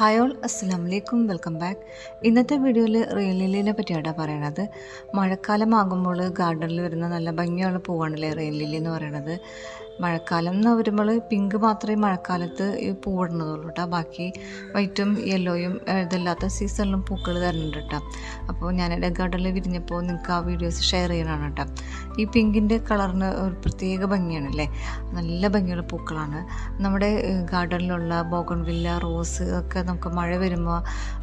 Hi all അസ്സാം വലൈക്കും welcome back ഇന്നത്തെ വീഡിയോയിൽ റെയിലിലിനെ പറ്റിയാണ് പറയണത്. മഴക്കാലമാകുമ്പോൾ ഗാർഡനിൽ വരുന്ന നല്ല ഭംഗിയുള്ള പൂവാണല്ലേ റെയിലിലി എന്ന് പറയണത്. മഴക്കാലം എന്ന് വരുമ്പോൾ പിങ്ക് മാത്രമേ മഴക്കാലത്ത് പൂവിടുന്നതുള്ളൂ കേട്ടോ ബാക്കി വൈറ്റും യെല്ലോയും ഇതല്ലാത്ത സീസണിലും പൂക്കൾ തരുന്നുണ്ട് കേട്ടോ അപ്പോൾ ഞാൻ എന്റെ ഗാർഡനിൽ വിരിഞ്ഞപ്പോൾ നിങ്ങൾക്ക് ആ വീഡിയോസ് ഷെയർ ചെയ്യാനാണ് കേട്ടോ ഈ പിങ്കിന്റെ കളറിന് ഒരു പ്രത്യേക ഭംഗിയാണ് അല്ലേ നല്ല ഭംഗിയുള്ള പൂക്കളാണ്. നമ്മുടെ ഗാർഡനിലുള്ള ബോഗൺവില്ല റോസ് ഒക്കെ നമുക്ക് മഴ വരുമ്പോൾ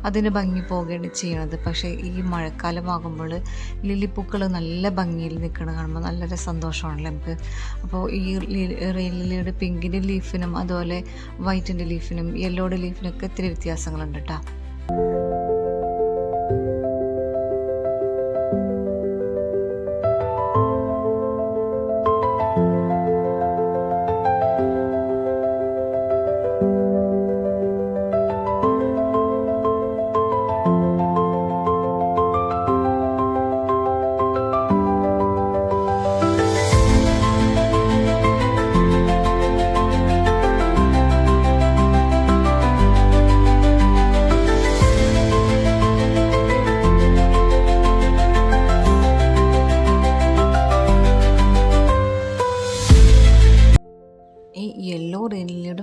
അതിന് ഭംഗി പോവുകയാണ് ചെയ്യണത്. പക്ഷേ ഈ മഴക്കാലമാകുമ്പോൾ ലില്ലിപ്പൂക്കൾ നല്ല ഭംഗിയിൽ നിൽക്കണ കാണുമ്പോൾ നല്ലൊരു സന്തോഷമാണല്ലേ നമുക്ക്? അപ്പോൾ ഈ റെയിലിയുടെ പിങ്കിന്റെ ലീഫിനും അതുപോലെ വൈറ്റിന്റെ ലീഫിനും യെല്ലോയുടെ ലീഫിനൊക്കെ ഇത്തിരി വ്യത്യാസങ്ങളുണ്ട് കേട്ടോ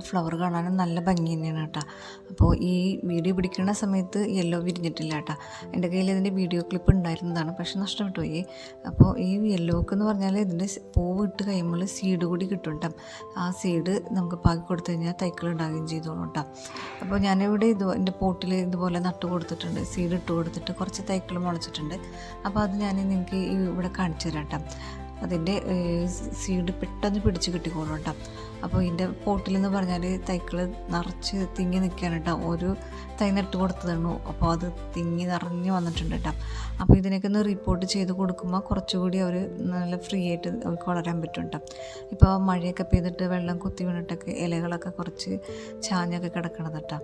ഫ്ലവർ കാണാനും നല്ല ഭംഗി തന്നെയാണ് കേട്ടോ. അപ്പോൾ ഈ വീഡിയോ പിടിക്കുന്ന സമയത്ത് യെല്ലോ വിരിഞ്ഞിട്ടില്ല കേട്ടോ. എന്റെ കയ്യിൽ ഇതിന്റെ വീഡിയോ ക്ലിപ്പ് ഉണ്ടായിരുന്നതാണ് പക്ഷെ നഷ്ടപ്പെട്ടു പോയി അപ്പോൾ ഈ യെല്ലോക്ക് എന്ന് പറഞ്ഞാൽ ഇതിന്റെ പൂവ് ഇട്ട് കഴിയുമ്പോൾ സീഡ് കൂടി കിട്ടും കേട്ടോ. ആ സീഡ് നമുക്ക് പാകി കൊടുത്തു കഴിഞ്ഞാൽ തൈക്കൾ ഉണ്ടാകുകയും ചെയ്തോളും കേട്ടോ. അപ്പോൾ ഞാനിവിടെ ഇത് എന്റെ പോട്ടിൽ ഇതുപോലെ നട്ട് കൊടുത്തിട്ടുണ്ട് സീഡ് ഇട്ട് കൊടുത്തിട്ട് കുറച്ച് തൈക്കൾ മുളച്ചിട്ടുണ്ട്. അപ്പോൾ അത് ഞാൻ നിങ്ങൾക്ക് ഇവിടെ കാണിച്ചു തരാം കേട്ടോ. അതിന്റെ സീഡ് പെട്ടെന്ന് പിടിച്ച് കിട്ടിക്കോളും കേട്ടോ. അപ്പോൾ ഇതിന്റെ പോട്ടിലെന്ന് പറഞ്ഞാൽ തൈക്കൾ നിറച്ച് തിങ്ങി നിൽക്കുകയാണ് കേട്ടോ. ഒരു തൈ നട്ട് കൊടുത്തതാണ്. അപ്പോൾ അത് തിങ്ങി നിറഞ്ഞ് വന്നിട്ടുണ്ട് കേട്ടോ. അപ്പോൾ ഇതിനൊക്കെ ഒന്ന് റിപ്പോർട്ട് ചെയ്ത് കൊടുക്കുമ്പോൾ കുറച്ചുകൂടി അവർ നല്ല ഫ്രീ ആയിട്ട് അവർക്ക് വളരാൻ പറ്റും കേട്ടോ. ഇപ്പോൾ മഴയൊക്കെ പെയ്തിട്ട് വെള്ളം കുത്തി വീണിട്ടൊക്കെ ഇലകളൊക്കെ കുറച്ച് ചാഞ്ഞൊക്കെ കിടക്കണത് കേട്ടോ.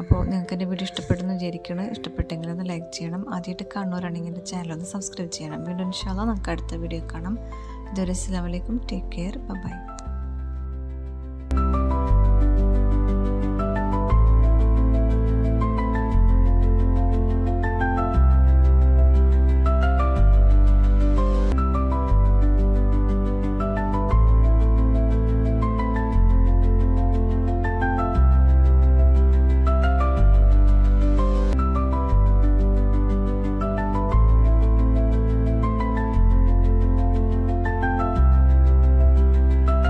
അപ്പോൾ നിങ്ങൾക്ക് എന്റെ വീഡിയോ ഇഷ്ടപ്പെടുന്നു വിചാരിക്കണം ഇഷ്ടപ്പെട്ടെങ്കിൽ ഒന്ന് ലൈക്ക് ചെയ്യണം. ആദ്യമായിട്ട് കാണുന്നവരാണെങ്കിൽ എന്റെ ചാനൽ ഒന്ന് സബ്സ്ക്രൈബ് ചെയ്യണം. വീണ്ടും ഇൻഷാല്ല നമുക്ക് അടുത്ത വീഡിയോ കാണാം. ഇതുവരെ അസ്സാം ടേക്ക് കെയർ. ബൈ.